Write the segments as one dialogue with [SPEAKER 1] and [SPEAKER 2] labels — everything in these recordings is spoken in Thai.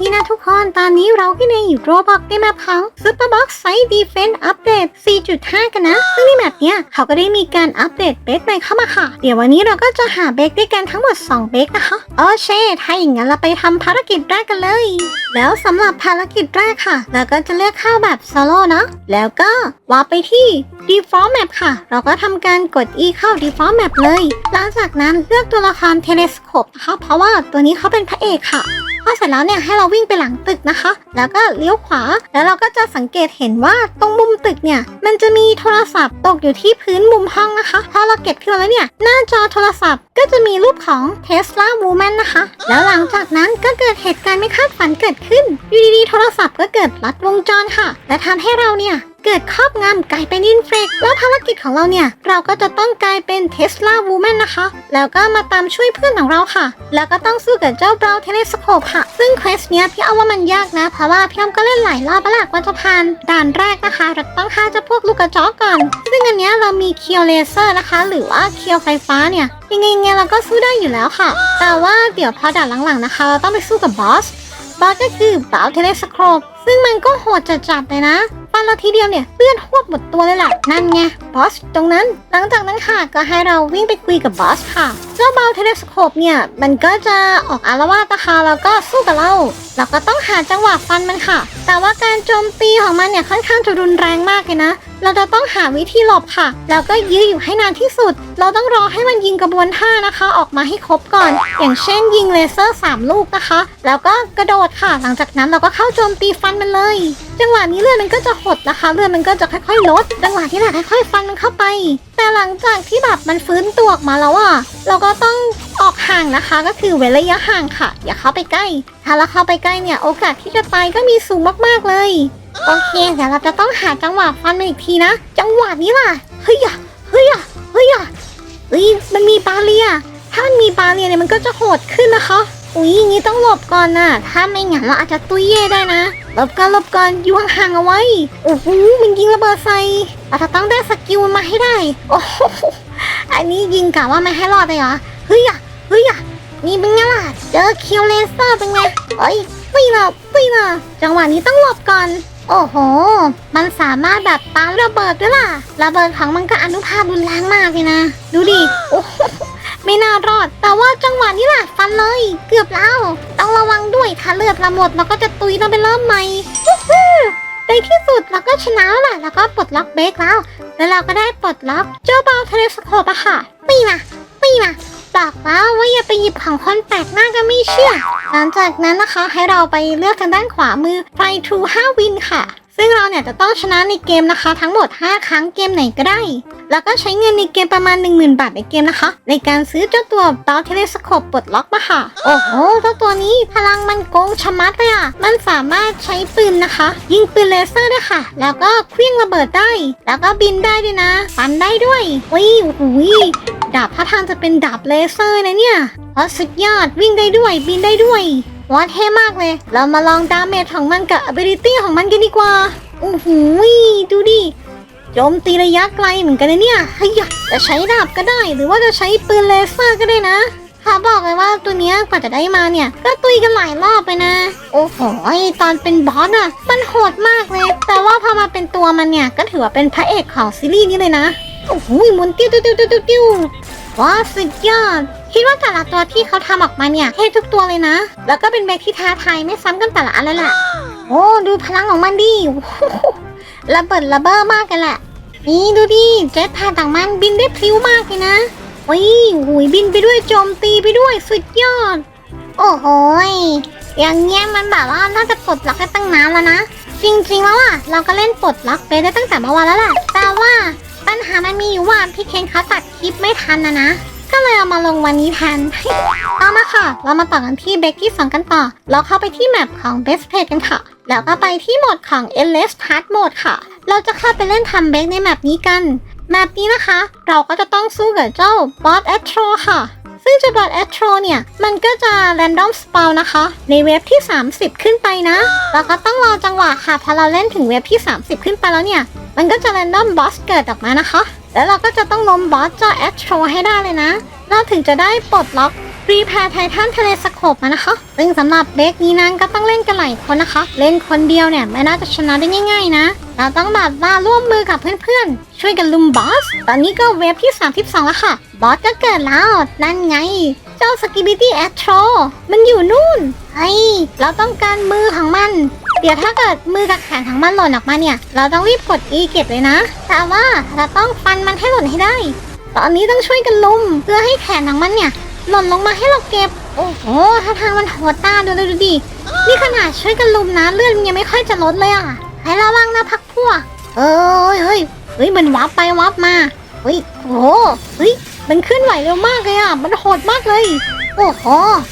[SPEAKER 1] ดีนะทุกคน ตอนนี้เราก็ในอยู่โรบอกในแมปของ Superbox Site Defense Update 4.5 กันนะ ซึ่งในแมปเนี้ยเขาก็ได้มีการอัปเดตเบรกใหม่เข้ามาค่ะ เดี๋ยววันนี้เราก็จะหาเบรกด้วยกันทั้งหมด 2 เบรกนะคะ โอเชถ้าอย่างนั้นเราไปทำภารกิจแรกกันเลย แล้วสำหรับภารกิจแรกค่ะ เราก็จะเลือกเข้าแบบโซโล่เนาะแล้วก็วาร์ปไปที่ default map ค่ะ เราก็ทำการกด e เข้า default map เลย หลังจากนั้นเลือกตัวละคร telescope นะคะเพราะว่าตัวนี้เขาเป็นพระเอกค่ะ พอเสร็จแล้วเนี่ยให้เราวิ่งไปหลังตึกนะคะ แล้วก็เลี้ยวขวา แล้วเราก็จะสังเกตเห็นว่าตรงมุมตึกเนี่ย มันจะมีโทรศัพท์ตกอยู่ที่พื้นมุมห้องนะคะ พอเราเก็บขึ้นมาแล้วเนี่ย หน้าจอโทรศัพท์ก็จะมีรูปของ Tesla Woman นะคะ แล้วหลังจากนั้นก็เกิดเหตุการณ์ไม่คาดฝันเกิดขึ้นอยู่ดีๆโทรศัพท์ก็เกิดลัดวงจรค่ะ และทำให้เราเนี่ย เกิดครอบงำกลายเป็นอินเฟกแล้วภารกิจของเราเนี่ย เราก็จะต้องกลายเป็นเทสลาวูแมนนะคะ แล้วก็มาตามช่วยเพื่อนของเราค่ะ แล้วก็ต้องสู้กับเจ้าเบราเทเลสโคปค่ะ ซึ่งเควสเนี้ยพี่เอาว่ามันยากนะ เพราะว่าพี่อ้อมก็เล่นหลายรอบแล้วล่ะกว่าจะผ่านด่านแรกนะคะเราต้องฆ่าเจ้าพวกลูกกระจอกก่อน ซึ่งอันเนี้ยเรามีเคียวเลเซอร์นะคะ หรือว่าเคียวไฟฟ้าเนี่ยยังไงไงเราก็สู้ได้อยู่แล้วค่ะ แต่ว่าเดี๋ยวพอด่านหลังๆนะคะ เราต้องไปสู้กับบอสบอสก็คือบาวเทเลสโคปซึ่งมันก็โหดจัดๆเลยนะ ฟันเราทีเดียวเนี่ยเลือดหวบหมดตัวเลยแหละนั่นไงบอสตรงนั้น หลังจากนั้นค่ะก็ให้เราวิ่งไปคุยกับบอสค่ะ เจ้าเบาวเทเลสโคปเนี่ย มันก็จะออกอารวาสนะคะแล้วก็สู้กับเรา เราก็ต้องหาจังหวะฟันมันค่ะ แต่ว่าการโจมตีของมันเนี่ยค่อนข้างจะรุนแรงมากเลยนะ เราจะต้องหาวิธีหลบค่ะ แล้วก็ยื้ออยู่ให้นานที่สุด เราต้องรอให้มันยิงกระบวนท่านะคะ ออกมาให้ครบก่อน อย่างเช่นยิงเลเซอร์ 3 ลูกนะคะ แล้วก็กระโดดค่ะ หลังจากนั้นเราก็เข้าโจมตีฟันมันเลย จังหวะนี้เลือดมันก็จะหดนะคะ เลือดมันก็จะค่อยๆลด จังหวะที่เราค่อยๆฟันมันเข้าไป แต่หลังจากที่แบบมันฟื้นตัวออกมาแล้วอะ เราก็ต้องออกห่างนะคะ ก็คือเว้นระยะห่างค่ะ อย่าเข้าไปใกล้ ถ้าเราเข้าไปใกล้เนี่ย โอกาสที่จะตายก็มีสูงมากๆเลย โอเคเดี๋ยวเราจะต้องหาจังหวะฟันมันอีกทีนะ จังหวะนี้ล่ะ เฮ้ยอะเฮ้ยอะเฮ้ยอะเฮ้ย มันมีบาเรีย ถ้ามันมีบาเรียเนี่ยมันก็จะโหดขึ้นนะคะ อุ้ยอย่างนี้ต้องหลบก่อนนะถ้าไม่งั้นเราอาจจะตุ้ยเย่ได้นะ หลบก่อนหลบก่อนอยู่ห่างๆเอาไว้ โอ้โหมันยิงระเบิดใส่เราจะต้องได้สกิลมันมาให้ได้ โอ้โหอันนี้ยิงกะว่าไม่ให้รอดเลยเหรอ เฮ้ยอะเฮ้ยอะนี่เป็นไงล่ะ เจอเคิวเลเซอร์เป็นไงเอ้ยปุ้ยละปุ้ยละจังหวะนี้ต้องหลบก่อน โอ้โห มันสามารถแบบปาระเบิดด้วยล่ะ ระเบิดของมันก็อนุภาพรุนแรงมากเลยนะ ดูดิ โอ้โหไม่น่ารอด แต่ว่าจังหวะนี้แหละฟันเลย เกือบแล้ว ด้วย ถ้าเลือดเราหมดเราก็จะตุยเราไปเริ่มใหม่วู้ฮู้ในที่สุดเราก็ชนะแล้วล่ะ แล้วก็ปลดล็อกเบรกแล้ว แล้วเราก็ได้ปลดล็อกเจ้าบาเทเลสโคปอะค่ะปีนะปีนะบอกแล้วว่าอย่าไปหยิบของคนแปลกหน้าก็ไม่เชื่อ หลังจากนั้นนะคะให้เราไปเลือกทางด้านขวามือไฟทรู5วินค่ะ ซึ่งเราเนี่ยจะต้องชนะในเกมนะคะ ทั้งหมด 5 ครั้งเกมไหนก็ได้ แล้วก็ใช้เงินในเกมประมาณ 10,000 บาทในเกมนะคะ ในการซื้อเจ้าตัวตาเทเลสโคปปลดล็อกมาค่ะ โอ้โหเจ้าตัวนี้พลังมันโกงชะมัดเลยอะ มันสามารถใช้ปืนนะคะ ยิงปืนเลเซอร์ได้ค่ะ แล้วก็เคลื่องระเบิดได้ แล้วก็บินได้ด้วยนะฟันได้ด้วยวิวโอ้โหดาบท่าทางจะเป็นดาบเลเซอร์นะเนี่ยเพราะสุดยอดวิ่งได้ด้วยบินได้ด้วย ว้าเท่มากเลย เรามาลองดาเมจของมันกับ ability ของมันกันดีกว่าโอ้โหดูดิโจมตีระยะไกลเหมือนกันนะเนี่ยเฮ้ยจะใช้ดาบก็ได้ หรือว่าจะใช้ปืนเลเซอร์ก็ได้นะเขาบอกเลยว่าตัวเนี้ยกว่าจะได้มาเนี่ย ก็ตุยกันหลายรอบไปนะ โอ้โหตอนเป็นบอสอะมันโหดมากเลย แต่ว่าพอมาเป็นตัวมันเนี่ย ก็ถือว่าเป็นพระเอกของซีรีส์นี้เลยนะ โอ้โหมุนติ้วติ้วติ้วติ้วติ้ววว้าสุดยอด คิดว่าแต่ละตัวที่เขาทำออกมาเนี่ยเท่ทุกตัวเลยนะ แล้วก็เป็นแบกที่ท้าทายไม่ซ้ำกันแต่ละอันเลยแหละโอ้ดูพลังของมันดิโอ้โหระเบิดระเบ้อมากกันแหละ นี่ดูดิเจ็ตแพดต่างมันบินได้พลิ้วมากเลยนะโอ้ยหุยบินไปด้วยโจมตีไปด้วยสุดยอด โอ้โหยอย่างเงี้ยมันแบบว่าน่าจะปลดล็อกได้ตั้งนานแล้วนะ จริงๆแล้วอะเราก็เล่นปลดล็อกไปได้ตั้งแต่เมื่อวานแล้วแหละแต่ว่าปัญหามันมีอยู่ว่าพี่เคนเขาตัดคลิปไม่ทันนะนะ ก็เลยเอามาลงวันนี้แทนเอามาค่ะ เรามาต่อกันที่เบรกที่2กันต่อ เราเข้าไปที่แมปของ Best Page กันค่ะ แล้วก็ไปที่โหมดของ Endless Hard Mode ค่ะ เราจะเข้าไปเล่นทำเบกในแมปนี้กันแมปนี้นะคะ เราก็จะต้องสู้กับเจ้า Boss Astro ค่ะ ซึ่งเจ้า Boss Astro เนี่ย มันก็จะ Random Spawn นะคะ ในเว็บที่ 30 ขึ้นไปนะ เราก็ต้องรอจังหวะค่ะ พอเราเล่นถึงเว็บที่ 30 ขึ้นไปแล้วเนี่ย มันก็จะ Random Boss เกิดออกมานะคะ แล้วเราก็จะต้องล้มบอสเจ้า Astro ให้ได้เลยนะ เราถึงจะได้ปลดล็อกรีแพร์ไททันเทเลสโคปมานะคะ ซึ่งสำหรับเด็กนี้นั้นก็ต้องเล่นกันหลายคนนะคะ เล่นคนเดียวเนี่ยไม่น่าจะชนะได้ง่าย ๆ นะ เราต้องแบบว่าร่วมมือกับเพื่อนๆ ช่วยกันลุมบอส ตอนนี้ก็เวฟที่ 32 แล้วค่ะ บอสก็เกิดแล้ว นั่นไง เจ้าสกิบิตี้แอทโรมันอยู่นู่นเฮ้ยเราต้องการมือของมัน เดี๋ยวถ้าเกิดมือกับแขนของมันหล่นออกมาเนี่ย เราต้องรีบกด E เก็บเลยนะ แต่ว่าเราต้องฟันมันให้หล่นให้ได้ ตอนนี้ต้องช่วยกันลุมเพื่อให้แขนของมันเนี่ย หล่นลงมาให้เราเก็บ โอ้โหถ้าทางมันโหดตาดูเลยดูดินี่ขนาดช่วยกันลุมนะเลือดมันยังไม่ค่อยจะลดเลยอะ ให้ระวังนะพักพวก เอ้ยเฮ้ยเฮ้ยมันวับไปวับมาเฮ้ยโอ้โหเฮ้ยมันเคลื่อนไหวเร็วมากเลยอะมันโหดมากเลย โอ้โห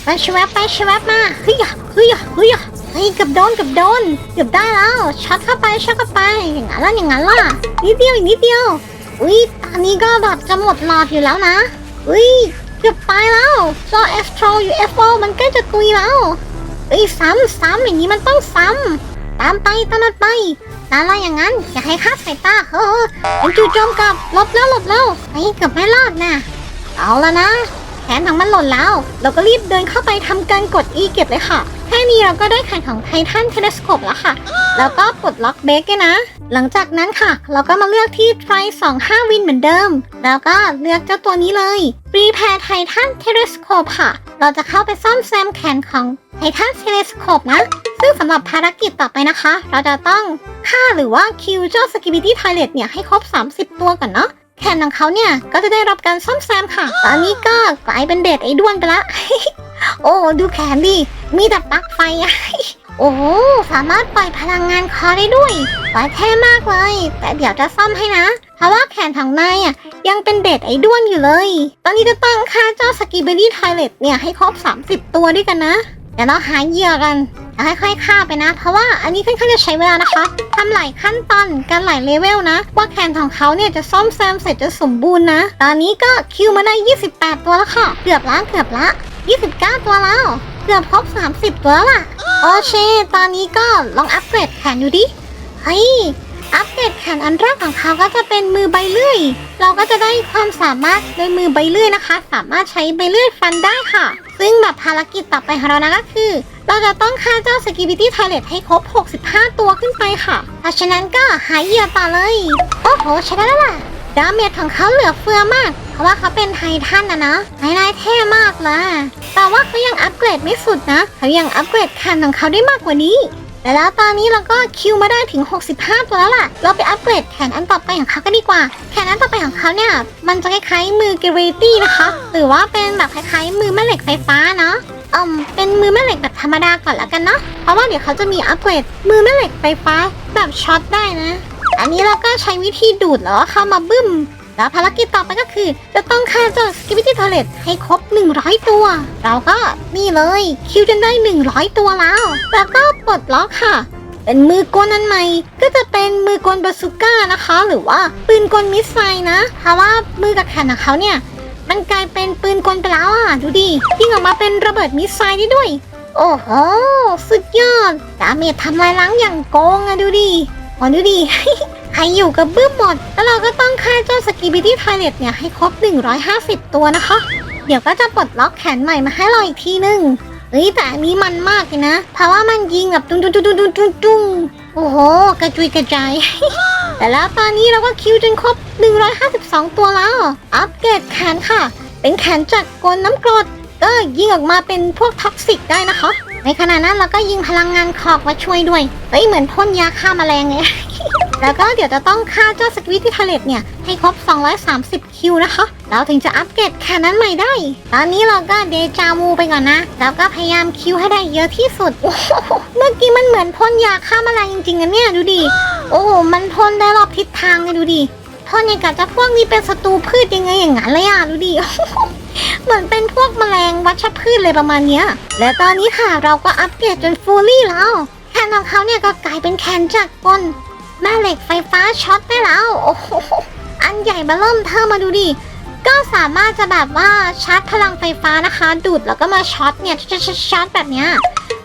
[SPEAKER 1] ไปชวบไปชวบมาเฮ้ยเฮ้ยอะเฮ้ยอะ เฮ้ยเกับโดนเกับโดนเกือบได้แล้วช็อตเข้าไปช็อตเข้าไปอย่างนั้นล่ะอย่างนั้นล่ะนิดเดียวอีกนิดเดียวอุ้ยตอนนี้ก็แบบจะหมดหลอดอยู่แล้วนะอุ้ยเกือบตายแล้วจอ Astro UFO มันใกล้จะตุยแล้วเอ้ยซ้ำซ้ำอย่างนี้มันต้องซ้ำตามไปตามมันไปนั่นละอย่างนั้นอย่าให้คาดสายตาเฮ้อมันจู่โจมกลับหลบแล้วหลบแล้วไอ้ยเกือบไม่รอดนะเอาละนะแขนของมันหล่นแล้ว เราก็รีบเดินเข้าไปทำการกด E เก็บเลยค่ะ แค่นี้เราก็ได้แขนของไททันเทเลสโคปแล้วค่ะ แล้วก็ปลดล็อกเบรกนะ หลังจากนั้นค่ะ เราก็มาเลือกที่ Try 25 วินเหมือนเดิม แล้วก็เลือกเจ้าตัวนี้เลย Repair Titan Telescope ค่ะ เราจะเข้าไปซ่อมแซมแขนของ Titan Telescope นะ ซึ่งสำหรับภารกิจต่อไปนะคะ เราจะต้องฆ่าหรือว่าคิวเจ้า Skibidi Toilet เนี่ยให้ครบ 30 ตัวก่อนเนาะแขนของเขาเนี่ยก็จะได้รับการซ่อมแซมค่ะ ตอนนี้ก็กลายเป็นเด็ดไอ้ด้วนไปละ โอ้ดูแขนดิ มีแต่ปลั๊กไฟอะโอ้สามารถปล่อยพลังงานคอได้ด้วยปล่อยเท่มากเลย แต่เดี๋ยวจะซ่อมให้นะ เพราะว่าแขนของนายอะยังเป็นเด็ดไอ้ด้วนอยู่เลย ตอนนี้จะตั้งค่าเจ้าสกีเบอรี่ไทเลตเนี่ยให้ครบ 30 ตัวด้วยกันนะ เดี๋ยวเราหาเหยื่อกัน ค่อยๆฆ่าไปนะ เพราะว่าอันนี้ค่อนข้างจะใช้เวลานะคะทำหลายขั้นตอนการหลายเลเวลนะ ว่าแขนของเขาเนี่ยจะซ่อมแซมเสร็จจะสมบูรณ์นะ ตอนนี้ก็คิวมาได้ 28 ตัวแล้วค่ะ เกือบละเกือบละ 29 ตัวแล้ว เกือบครบ 30 ตัวแล้วล่ะ โอเค ตอนนี้ก็ลองอัปเกรดแขนดูดิเฮ้ยอัปเกรดแขนอันแรกของเขาก็จะเป็นมือใบเลื่อย เราก็จะได้ความสามารถโดยมือใบเลื่อยนะคะ สามารถใช้ใบเลื่อยฟันได้ค่ะ ซึ่งแบบภารกิจต่อไปของเรานะก็คือ เราจะต้องฆ่าเจ้าสกิบิตี้ไทเลตให้ครบ 65 ตัวขึ้นไปค่ะ เพราะฉะนั้นก็หาเหยื่อต่อเลย โอ้โหใช้ได้แล้วล่ะ ดาเมจของเขาเหลือเฟือมาก เพราะว่าเขาเป็นไททันนะนะไฮไลท์เท่มากเลยแต่ว่าเขายังอัปเกรดไม่สุดนะ เขายังอัปเกรดแขนของเขาได้มากกว่านี้แต่แล้วตอนนี้เราก็คิวมาได้ถึง 65 ตัวแล้วล่ะ เราไปอัปเกรดแขนอันต่อไปของเขากันดีกว่า แขนอันต่อไปของเขาเนี่ย มันจะคล้ายๆมือเกเรตี้นะคะ หรือว่าเป็นแบบคล้ายๆมือแม่เหล็กไฟฟ้าเนาะ อืมเป็นมือแม่เหล็กแบบธรรมดาก่อนแล้วกันเนาะ เพราะว่าเดี๋ยวเขาจะมีอัปเกรดมือแม่เหล็กไฟฟ้าแบบช็อตได้นะ อันนี้เราก็ใช้วิธีดูดแล้วเข้ามาบึ้ม แล้วภารกิจต่อไปก็คือ จะต้องฆ่าเจ้าสกิบิตี้ทอเลตให้ครบ 100 ตัว เราก็นี่เลยคิวจนได้ 100 ตัวแล้ว แล้วก็ปลดล็อกค่ะ เป็นมือกลอันใหม่ ก็จะเป็นมือกลบาซูก้านะคะ หรือว่าปืนกลมิสไซล์นะ เพราะว่ามือกับแขนของเขาเนี่ย มันกลายเป็นปืนกลไปแล้วอะ ดูดิยิงออกมาเป็นระเบิดมิสไซล์ได้ด้วย โอ้โห สุดยอด ดาเมจทำลายล้างอย่างโกงอะดูดิอ๋อดูดิ ใครอยู่กับบึ้มหมด แล้วเราก็ต้องฆ่าเจ้าสกีบิตี้ไทเลตเนี่ยให้ครบ 150 ตัวนะคะ เดี๋ยวก็จะปลดล็อกแขนใหม่มาให้เราอีกทีนึงเฮ้ยแต่อันนี้มันมากเลยนะ เพราะว่ามันยิงแบบตุ้งตุ้งตุ้งตุ้งตุ้งตุ้งตุ้ง โอ้โห กระจุยกระจาย แต่แล้วตอนนี้เราก็คิวจนครบ 152 ตัวแล้ว อัปเกรดแขนค่ะ เป็นแขนจากกลน้ำกรด ก็ยิงออกมาเป็นพวกท็อกซิกได้นะคะในขณะนั้นเราก็ยิงพลังงานคอกมาช่วยด้วย เฮ้ย เหมือนพ่นยาฆ่าแมลงไง แล้วก็เดี๋ยวจะต้องฆ่าเจ้าสควิตที่ทะเลตเนี่ย ให้ครบ 230 คิวนะคะ เราถึงจะอัปเกรดแค่นั้นใหม่ได้ ตอนนี้เราก็เดจาวูไปก่อนนะ แล้วก็พยายามคิวให้ได้เยอะที่สุดโอ้โหเมื่อกี้มันเหมือนพ่นยาฆ่าแมลงจริงๆนะเนี่ยดูดิ โอ้โห มันพ่นได้รอบทิศทางเลยดูดิพ่นอย่างกับจะพวกนี้เป็นศัตรูพืชยังไงอย่างนั้นเลยอะดูดิเหมือนเป็นพวกแมลงวัชพืชเลยประมาณเนี้ย และตอนนี้ค่ะเราก็อัปเกรดจนฟูลลี่แล้วแขนของเขาเนี่ยก็กลายเป็นแขนจากกล แม่เหล็กไฟฟ้าช็อตได้แล้วโอ้โหอันใหญ่มาเริ่มเธอมาดูดิ ก็สามารถจะแบบว่าชาร์จพลังไฟฟ้านะคะ ดูดแล้วก็มาช็อตเนี่ยชชช็อตแบบเนี้ย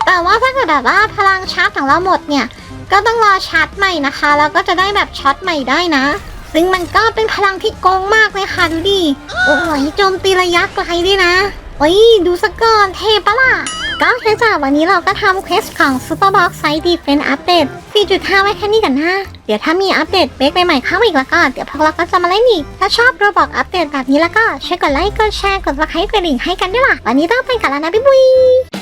[SPEAKER 1] แต่ว่าถ้าเกิดแบบว่าพลังชาร์จของเราหมดเนี่ย ก็ต้องรอชาร์จใหม่นะคะ แล้วก็จะได้แบบช็อตใหม่ได้นะ ซึ่งมันก็เป็นพลังที่โกงมากเลยค่ะดูดิโอ้ยโจมตีระยะไกลด้วยนะโอ้ยดูสกก่อนเทปะล่ะก็แค่จากวันนี้เราก็ทำเควสของ Superbox Site Defense Update 4.5 ไว้แค่นี้กันนะ เดี๋ยวถ้ามีอัปเดตเบรกใหม่ๆเข้ามาอีกแล้วก็ เดี๋ยวพวกเราก็จะมาเล่นอีก ถ้าชอบโรบอกอัปเดตแบบนี้แล้วก็ช่วยกดไลค์ กดแชร์ กดซับสไครต์กดดิ่งให้กันด้วยล่ะ วันนี้ต้องไปกันแล้วนะ บ๊ายบาย